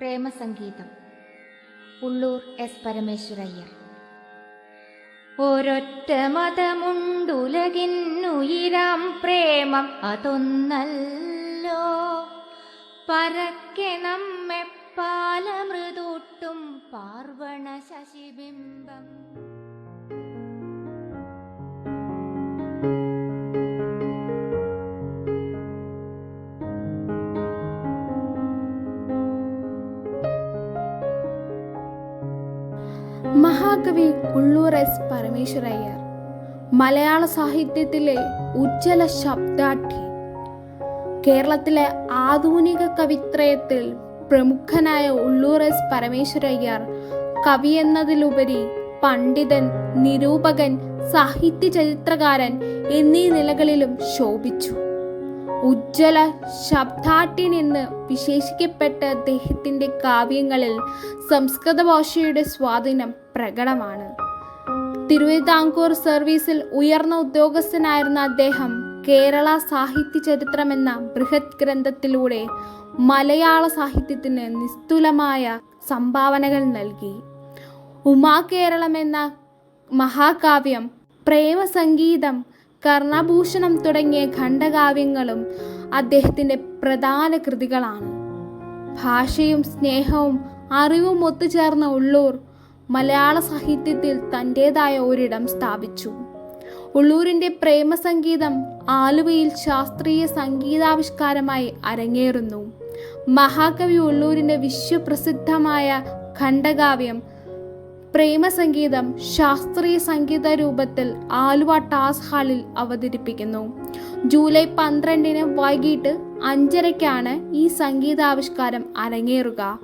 പ്രേമസംഗീതം. Ulloor S Parameswara Iyer. ഒരൊറ്റ മതമുണ്ടുലകിന്നുയിരാം പ്രേമം അതൊന്നല്ലോ. പരക്കെ നമ്മെ പാലമൃദൂട്ടും പാർവണ ശശിബിംബം. മഹാകവി ഉള്ളൂർ എസ് പരമേശ്വരയ്യർ. മലയാള സാഹിത്യത്തിലെ ഉജ്ജ്വല ശബ്ദാഠ്യ കേരളത്തിലെ ആധുനിക കവിത്രയത്തിൽ പ്രമുഖനായ ഉള്ളൂർ എസ് പരമേശ്വരയ്യർ കവി എന്നതിലുപരി പണ്ഡിതൻ നിരൂപകൻ സാഹിത്യ ചരിത്രകാരൻ എന്നീ നിലകളിലും ശോഭിച്ചു. ഉജ്ജ്വല ശബ്ദാട്ടി നിന്ന് വിശേഷിക്കപ്പെട്ട അദ്ദേഹത്തിന്റെ കാവ്യങ്ങളിൽ സംസ്കൃത ഭാഷയുടെ സ്വാധീനം പ്രകടമാണ്. തിരുവിതാംകൂർ സർവീസിൽ ഉയർന്ന ഉദ്യോഗസ്ഥനായിരുന്ന അദ്ദേഹം കേരള സാഹിത്യ ചരിത്രം എന്ന ബൃഹത് ഗ്രന്ഥത്തിലൂടെ മലയാള സാഹിത്യത്തിന് നിസ്തുലമായ സംഭാവനകൾ നൽകി. ഉമാ കേരളം എന്ന മഹാകാവ്യം പ്രേമസംഗീതം കർണഭൂഷണം തുടങ്ങിയ ഖണ്ഡകാവ്യങ്ങളും അദ്ദേഹത്തിന്റെ പ്രധാന കൃതികളാണ്. ഭാഷയും സ്നേഹവും അറിവും ഒത്തുചേർന്ന ഉള്ളൂർ മലയാള സാഹിത്യത്തിൽ തന്റെതായ ഒരിടം സ്ഥാപിച്ചു. ഉള്ളൂരിന്റെ പ്രേമസംഗീതം ആലുവയിൽ ശാസ്ത്രീയ സംഗീതാവിഷ്കാരമായി അരങ്ങേറുന്നു. മഹാകവി ഉള്ളൂരിന്റെ വിശ്വപ്രസിദ്ധമായ ഖണ്ഡകാവ്യം പ്രേമസംഗീതം ശാസ്ത്രീയ സംഗീത രൂപത്തിൽ ആലുവ ടാസ് ഹാളിൽ അവതരിപ്പിക്കുന്നു. ജൂലൈ പന്ത്രണ്ടിന് വൈകിട്ട് അഞ്ചരയ്ക്കാണ് ഈ സംഗീതാവിഷ്കാരം അരങ്ങേറുക.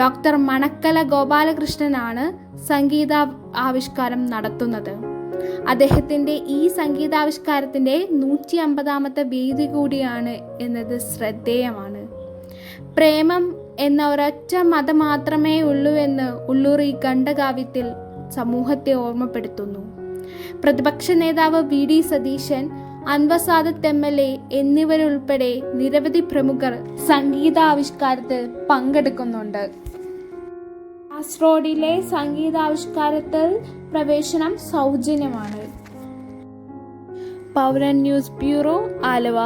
ഡോക്ടർ മണക്കല ഗോപാലകൃഷ്ണനാണ് സംഗീത ആവിഷ്കാരം നടത്തുന്നത്. അദ്ദേഹത്തിന്റെ ഈ സംഗീതാവിഷ്കാരത്തിന്റെ നൂറ്റി അമ്പതാമത്തെ വേദി കൂടിയാണ് എന്നത് ശ്രദ്ധേയമാണ്. പ്രേമം എന്ന ഒരൊറ്റ മതം മാത്രമേ ഉള്ളൂ എന്ന് ഉള്ളൂർ ഈ ഖണ്ഡകാവ്യത്തിൽ സമൂഹത്തെ ഓർമ്മപ്പെടുത്തുന്നു. പ്രതിപക്ഷ നേതാവ് V D Satheesan Anwar Sadath M L A എന്നിവരുൾപ്പെടെ നിരവധി പ്രമുഖർ സംഗീതാവിഷ്കാരത്തിൽ പങ്കെടുക്കുന്നുണ്ട്. കാസർഗോഡിലെ സംഗീതാവിഷ്കാരത്തിൽ പ്രവേശനം സൗജന്യമാണ്. പൗരൻ ന്യൂസ് ബ്യൂറോ ആലുവ.